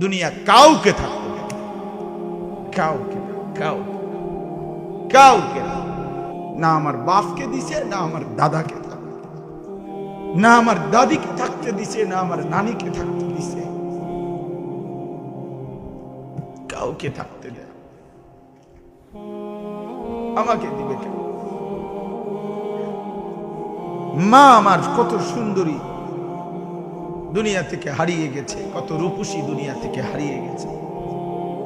দুনিয়া কাউকে না। কাউকে কাউ কাউকে না। আমার বাপকে দিছে, না আমার দাদাকে না আমার দাদিকে থাকতে দিছে, না আমার নানিকে থাকতে দিছে। কাউকে থাকতে দেয় আমাকে দিবে মা আমার কত সুন্দরী। দুনিয়া থেকে হারিয়ে গেছে। কত রূপসী দুনিয়া থেকে হারিয়ে গেছে।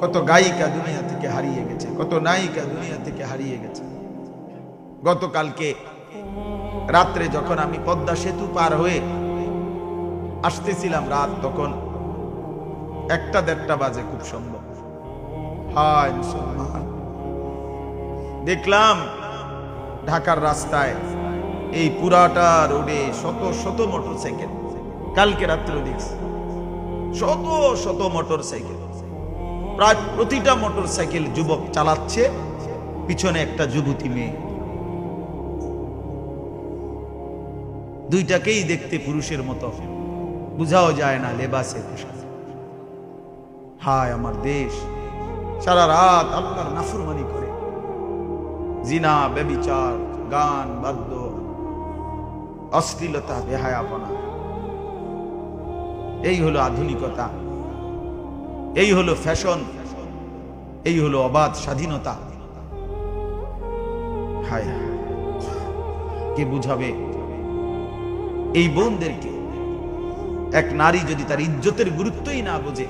কত গায়িকা দুনিয়া থেকে হারিয়ে গেছে। কত নায়িকা দুনিয়া থেকে হারিয়ে গেছে। গতকালকে রাত্রে যখন আমি পদ্মা সেতু পার হয়ে আসতেছিলাম, রাত তখন একটা দেড়টা বাজে খুব সম্ভব। হায় মুসলমান। দেখলাম ঢাকার রাস্তায় এই পুরাটা রোডে শত শত মোটর সাইকেল কালকে রাত্রে দেখছি। শত শত মোটর সাইকেল। প্রায় প্রতিটা মোটর সাইকেল যুবক চালাচ্ছে, পিছনে একটা যুবতী মেয়ে। দুইটাকেই দেখতে পুরুষের মতো। বুঝাও যায় না লেবাসে পোশাক। হায় আমার দেশ, সারা রাত আল্লাহর নাফরমানি করে। জিনা, ব্যবিচার, গান, বাদ্য, অশ্লীলতা, বেহায়াপনা। এই হলো আধুনিকতা এই হলো ফ্যাশন এই হলো অবাধ স্বাধীনতা। কে বুঝাবে এই বোনদেরকে এক নারী যদি তার ইজ্জতের গুরুত্বই না বোঝে,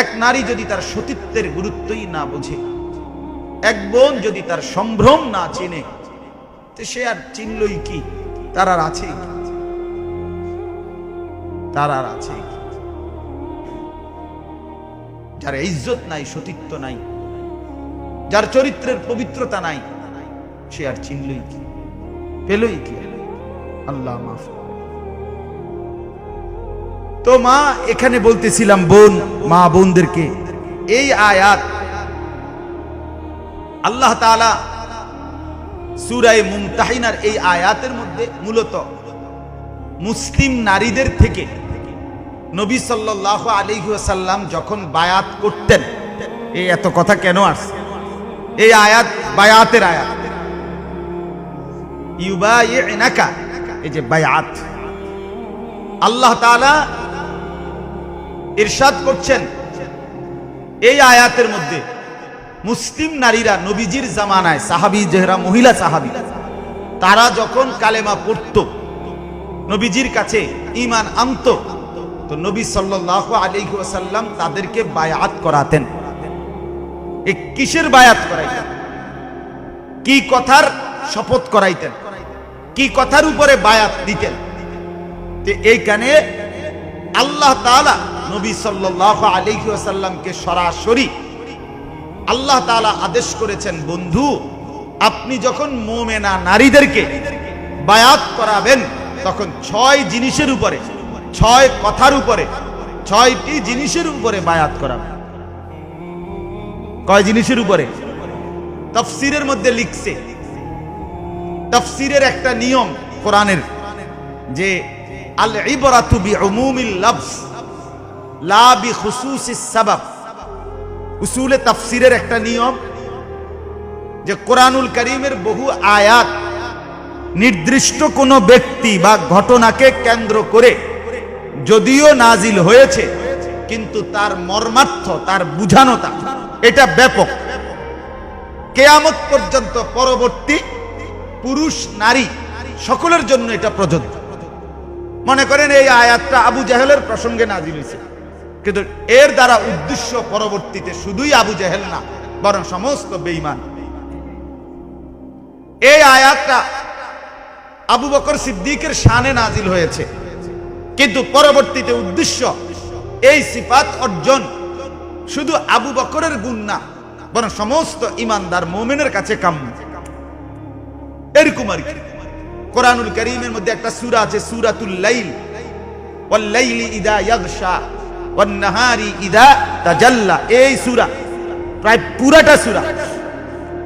এক নারী যদি তার সতীত্বের গুরুত্বই না বোঝে, এক বোন যদি তার সম্ভ্রম না চেনে সে আর চিনলই কি তার আর আছে কি? তার আর আছে যার ইজ্জত নাই, সতীত্ব নাই, যার চরিত্রের পবিত্রতা নাই, সে আর চিনলই কি? পেলই কি? আল্লাহ মাফ তো মা, এখানে বলতেছিলাম বোন, মা বোনদেরকে, এই আয়াত আল্লাহ তাআলা সুরায় মুমতাহিনার এই আয়াতের মধ্যে মূলত মুসলিম নারীদের থেকে নবী সাল্লাল্লাহু আলাইহি ওয়াসাল্লাম যখন বায়াত করতেন, এই এত কথা কেন আসছে? এই আয়াত বায়াতের আয়াত। ইউবাইনাকা এই যে বায়াত। আল্লাহ তাআলা ইরশাদ করছেন এই আয়াতের মধ্যে, মুসলিম নারীরা নবীজির জামানায়, সাহাবী, যেহরা মহিলা সাহাবী, তারা যখন কালেমা পড়ত নবীজির কাছে ইমান আনত। তো নবী সাল্লাল্লাহু আলাইহি ওয়াসাল্লাম তাদেরকে বায়াত করাতেন। এ কিসের বায়াত করাইতেন? কি কথার শপথ করাইতেন? কি কথার উপরে বায়াত দিতেন? এইখানে আল্লাহ তাআলা নবী সাল্লাল্লাহু আলাইহি ওয়াসাল্লামকে সরাসরি আল্লাহ তাআলা আদেশ করেছেন, বন্ধু, আপনি যখন মোমেনা নারীদেরকে বায়াত করাবেন তখন ছয় জিনিসের উপরে, ছয় কথার উপরে, ছয়টি জিনিসের উপরে বায়াত করাবেন কয় জিনিসের উপরে? তফসিরের মধ্যে লিখছে, তফসিরের একটা নিয়ম কোরআনের, যে আল ইবরাতু বিউমুমিল লাফজ লা বিখুসুসিস সাবাব। উসুলে তাফসিরের একটা নিয়ম, যে কোরআনুল করিমের বহু আয়াত নির্দিষ্ট কোনো ব্যক্তি বা ঘটনাকে কেন্দ্র করে যদিও নাজিল হয়েছে, কিন্তু তার মর্মার্থ, তার বুঝানোতা এটা ব্যাপক। কেয়ামত পর্যন্ত পরবর্তী পুরুষ, নারী সকলের জন্য এটা প্রযোজ্য। মনে করেন এই আয়াতটা আবু জাহেলের প্রসঙ্গে নাজিল হয়েছে। কিন্তু এর দ্বারা উদ্দেশ্য পরবর্তীতে শুধুই আবু জাহেল না, বরং সমস্ত বেইমান এই আয়াতটা আবু বকর সিদ্দিকের শানে নাজিল হয়েছে। কিন্তু পরবর্তীতে উদ্দেশ্য এই সিফাত অর্জন শুধু আবু বকরের গুণ না, বরং সমস্ত ইমানদার মোমেনের কাছে কাম্য। এরকম আর কি। কোরআনুল করিমের মধ্যে একটা সুরা আছে, সূরাতুল লাইল। ওয়াল লাইলি ইদা ইয়াগশা, ওয়ান নাহারি ইদা তাজাল্লা। এই সূরা প্রায় পুরাটা সূরা।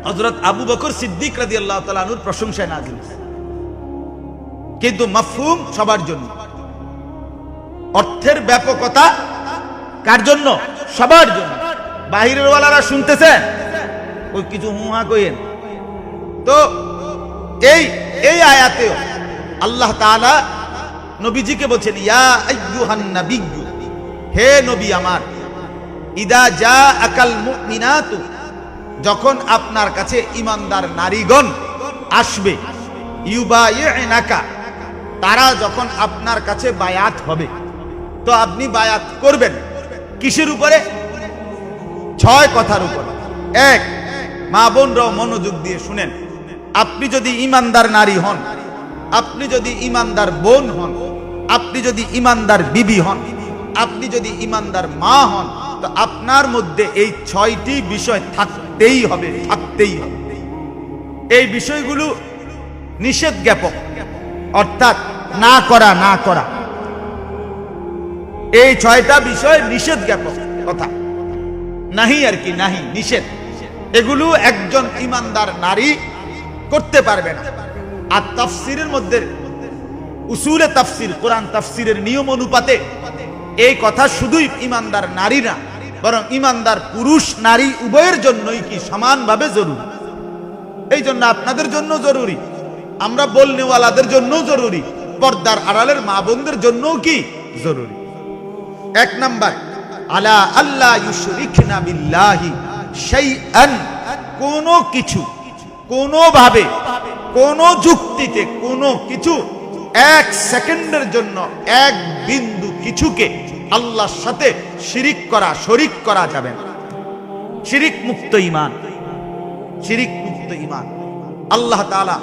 হযরত আবু বকর সিদ্দিক রাদিয়াল্লাহু আনহুর প্রশংসায় নাযিল হয়েছে। কিন্তু মাফহুম সবার জন্য। অর্থের ব্যাপকতা কার জন্য? সবার জন্য। বাহিরের ওয়ালারা শুনতেছেন ওই কিছু হুহা কইেন তো এই এই আয়াতেও আল্লাহ তাআলা নবীজিকে বলছেন, ইয়া আইয়ুহান নাবিয়্যু, হে নবী আমার, ইদা যা আকাল মুমিনাতু, যখন আপনার কাছে ইমানদার নারীগণ আসবে ইউবাইনাকা তারা যখন আপনার কাছে বায়াত হবে, তো আপনি বায়াত করবেন। কিসের উপরে? ছয় কথার উপরে। এক, মা বোনরাও মনোযোগ দিয়ে শুনেন। আপনি যদি ইমানদার নারী হন, আপনি যদি ইমানদার বোন হন, আপনি যদি ইমানদার বিবি হন, আপনি যদি ইমানদার মা হন, তো আপনার মধ্যে এই ছয়টি বিষয় থাকতেই হবে থাকতেই হবে। এই বিষয়গুলো নিষেধ জ্ঞাপক অর্থাৎ না করা না করা। এই ছয়টা বিষয় নিষেধ জ্ঞাপক কথা। নাহি আর কি, নাহি, নিষেধ। এগুলো একজন ইমানদার নারী করতে পারবে না। আর তাফসিরের মধ্যে, উসুলে তাফসির, কোরআন তাফসিরের নিয়ম অনুপাতে এই কথা শুধুই ইমানদার নারী না, বরং ইমানদার পুরুষ, নারী উভয়ের জন্যই কি সমানভাবে জরুরি? এই জন্য আপনাদের জন্য জরুরি, আমরা বলনেওয়ালাদের জন্য জরুরি পর্দার আড়ালের মা বোনদের জন্যও কি জরুরি? এক নাম্বার, আলা আল্লাহ ইউশরিকনা বিল্লাহি শাইআন। কোন কিছু, কোনোভাবে, কোন যুক্তিতে কোন কিছু এক সেকেন্ডের জন্য এক বিন্দু কিছুকে আল্লাহর সাথে শিরিক করা, শরিক করা যাবে না। শিরিক মুক্ত ইমান, শিরিক মুক্ত ইমান। আল্লাহ তাআলা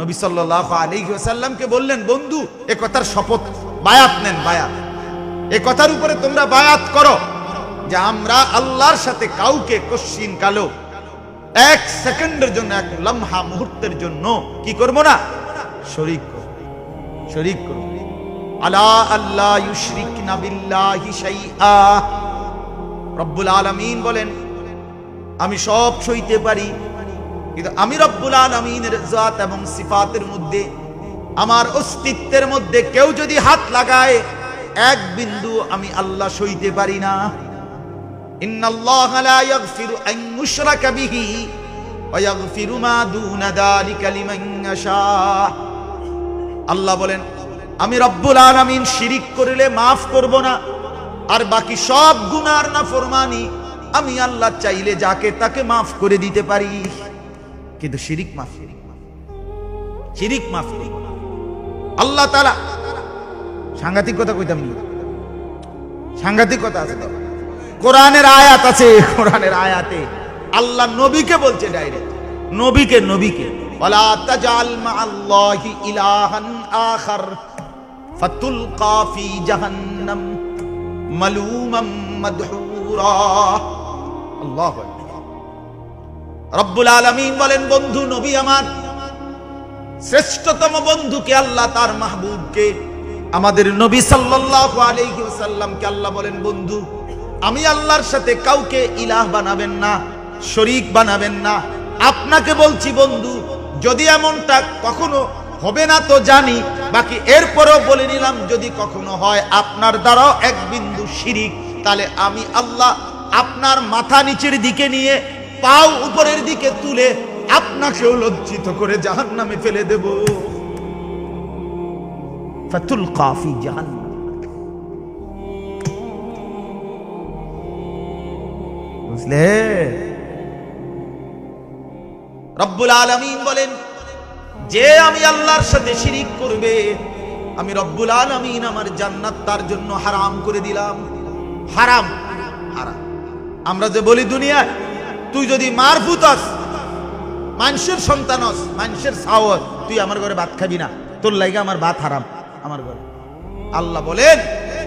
নবী সাল্লাল্লাহু আলাইহি ওয়াসাল্লামকে বললেন, বন্ধু, এ কথার শপথ, বায়াত নেন, বায়াত। এ কথার উপরে তোমরা বায়াত করো, যে আমরা আল্লাহর সাথে কাউকে কশ্চিন কালো, এক সেকেন্ডের জন্য, এক লম্হা মুহূর্তের জন্য কি করব না? শরিক শরিক করব। আলা আল্লাহ ইউশরিকনা বিল্লাহি শাইআ। রব্বুল আলামিন বলেন, আমি সব সইতে পারি কিন্তু আমি রব্বুল আলমিনের জাত এবং সিফাতের মধ্যে, আমার অস্তিত্বের মধ্যে কেউ যদি হাত লাগায়, এক বিন্দু আমি আল্লাহ সইতে পারি না। আল্লাহ বলেন, আমি রব্বুল আলামিন শিরিক করলে মাফ করব না, আর বাকি সব গুনার না ফরমানি আমি আল্লাহ চাইলে যাকে তাকে মাফ করে দিতে পারি। কিন্তু শিরিক মাফ শিরিক মাফ। আল্লাহ তাআলা সাংঘাতিক কথা কইতাম না। সাংঘাতিক কথা আছে কোরআনের আয়াত আছে, কোরআনের আয়াতে আল্লাহ নবীকে বলছে ডাইরেক্ট নবীকে নবীকে। ওয়ালা তাজাল মাআল্লাহি ইলাহান আখার। ফাতুলকা ফি জাহান্নাম মালুমাম মাদহুরা। আল্লাহু আকবার। রব্বুল আলামিন বলেন, বন্ধু, নবী আমার, শ্রেষ্ঠতম বন্ধুকে আল্লাহ তার মাহবুবকে, আমাদের নবী সাল্লাল্লাহু আল্লাহ বলেন, বন্ধু, আমি আল্লাহর সাথে কাউকে ইলাহ বানাবেন না, শরিক বানাবেন না। আপনাকে বলছি, বন্ধু, যদি এমনটা কখনো হবে না তো জানি, বাকি এরপরও বলে নিলাম, যদি কখনো হয় আপনার দ্বারাও এক বিন্দু শিরিক, তাহলে আমি আল্লাহ আপনার মাথা নিচের দিকে নিয়ে পাও উপরের দিকে তুলে, আপনাকেও লজ্জিত করে জাহান নামে ফেলে দেব। ফাতুল কাফি জাহান্নাম। বুঝলে? রব্বুল আলামিন বলেন, যে আমি আল্লাহর সাথে শিরিক করবে, আমি রব্বুল আলামিন আমার জান্নাত তার জন্য হারাম করে দিলাম। হারাম। হারাম। আমরা যে বলি দুনিয়ায় তুই যদি মারফুত হস মানুষের সন্তান হস মানুষের সাওয়াত তুই আমার ঘরে ভাত খাবি না। তোর লাগে আমার ভাত হারাম, আমার ঘরে। আল্লাহ বলেন,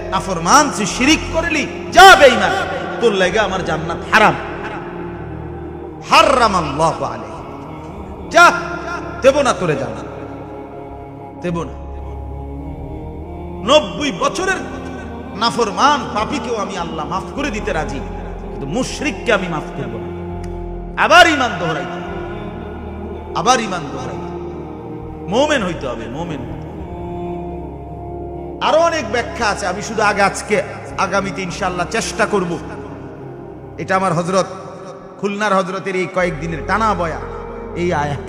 নাফরমান, তুই শিরিক করলি, যা বেঈমান, তোর লাগে আমার জান্নাত হারাম। হারাম আল্লাহ আলাইহি। যা, দেব না তোরে জান্নাত। দেব না। নব্বই বছরের নাফরমান, পাপীকেও আমি আল্লাহ মাফ করে দিতে রাজি, কিন্তু মুশরিককে আমি মাফ করব না। আবার ইমান দোহরাই। আবার ইমান দোহরাই। মোমেন হইতে হবে, মোমেন। আরও অনেক ব্যাখ্যা আছে, আমি শুধু আগে আজকে, আগামীতে ইনশাল্লাহ চেষ্টা করব। এটা আমার হজরত খুলনার হজরতের এই কয়েকদিনের টানা বয়া এই আয়াত।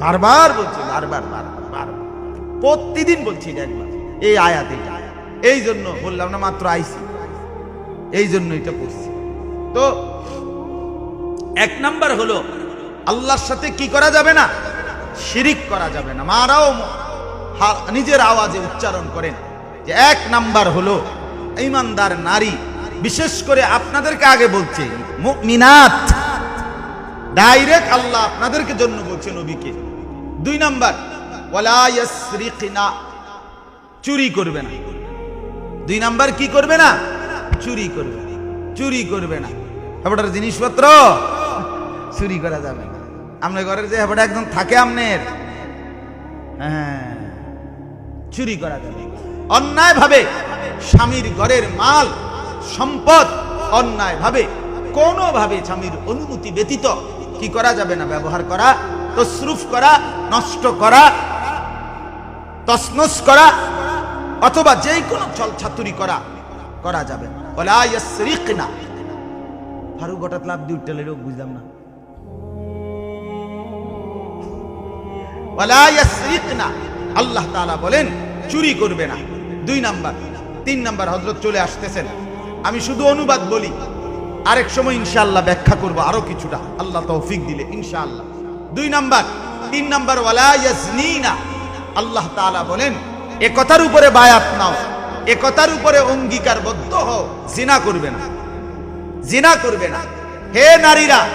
বারবার বলছি, বারবার বারবার বারবার। প্রতিদিন বলছি একবার, এই আয়াত এটা। এই জন্য বললাম না, মাত্র আইসি। এই জন্য এটা পড়ছি তো এক নাম্বার হলো, আল্লাহর সাথে কি করা যাবে না? শিরিক করা যাবে না। মারাও নিজের আওয়াজে উচ্চারণ করেন। যে এক নাম্বার হলো, ইমানদার নারী, বিশেষ করে আপনাদেরকে আগে বলছে মিনাত ডাইরেক্ট আল্লাহ আপনাদেরকে জন্য বলছে নবীকে। দুই নাম্বার, ওয়ালা ইয়াসরিকনা। চুরি করবে না। দুই নাম্বার, কি করবে না? চুরি করবে। চুরি করবে না। হেবটার জিনিসপত্র চুরি করা যাবে। না আপনার ঘরের যে হেবটা একদম থাকে আপনার হ্যাঁ চুরি করা যাবে। অন্যায় ভাবে স্বামীর ঘরের মাল, সম্পদ অন্যায় ভাবে কোনোভাবে স্বামীর অনুমতি ব্যতীত কি করা যাবে না? ব্যবহার করা, তসরুফ করা, নষ্ট করা, তসনস করা, অথবা যে কোনো চল ছাতুরি করা করা যাবে। না ফারুক হঠাৎ লাভ দিয়ে উঠতে বুঝলাম না। আল্লাহ তাআলা বলেন, চুরি করবে না। দুই নাম্বার। তিন নাম্বার হজরত চলে আসতেছেন। আমি শুধু অনুবাদ বলি, আরেক সময় ইনশাআল্লাহ ব্যাখ্যা করব আরও কিছুটা। আল্লাহ তৌফিক দিলে, ইনশাআল্লাহ। দুই নাম্বার। তিন নাম্বার, ওয়ালা ইয়াজনিনা। আল্লাহ তাআলা বলেন, এ কথার উপরে বায়াত নাও। এ কথার উপরে অঙ্গীকারবদ্ধ হও। জিনা করবে না। জিনা করবে না। হে নারীরা,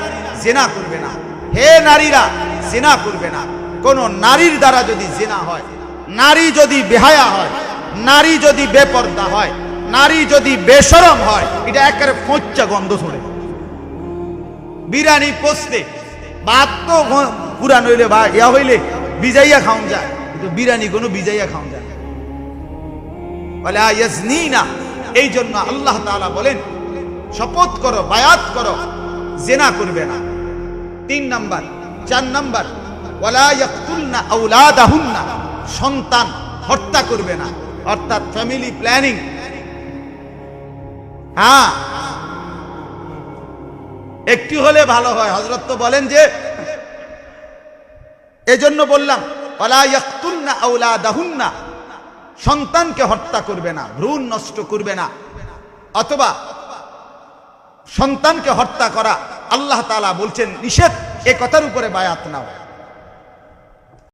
জিনা করবে না। হে নারীরা, জিনা করবে না। কোন নারীর দ্বারা যদি জেনা হয়, নারী যদি বেহায়া হয়, নারী যদি বেপর্দা হয়, নারী যদি বেশরম হয়, এটা একেবারে ফোচ্চা গন্ধ ছড়ে বিরানি পোস্তে ভাত তো পুরান হইলে বা ইয়া হইলে বিজাইয়া খাওন যায়, কিন্তু বিরানি কোনো বিজাইয়া খাওন যায় না। বলে ইয়াজনিনা এই জন্য আল্লাহ তাআলা বলেন, শপথ করো, বায়াত করো, জেনা করবে না তিন নাম্বার, চার নাম্বার সন্তান হত্যা করবে না। অর্থাৎ ফ্যামিলি প্ল্যানিং হ্যাঁ। একটি হলে ভালো হয়। হজরত তো বলেন যে, এজন্য বললাম সন্তানকে হত্যা করবে না, ভ্রূণ নষ্ট করবে না। অথবা সন্তানকে হত্যা করা, আল্লাহ তালা বলছেন, নিষেধ, এ কথার উপরে বায়াত নাও।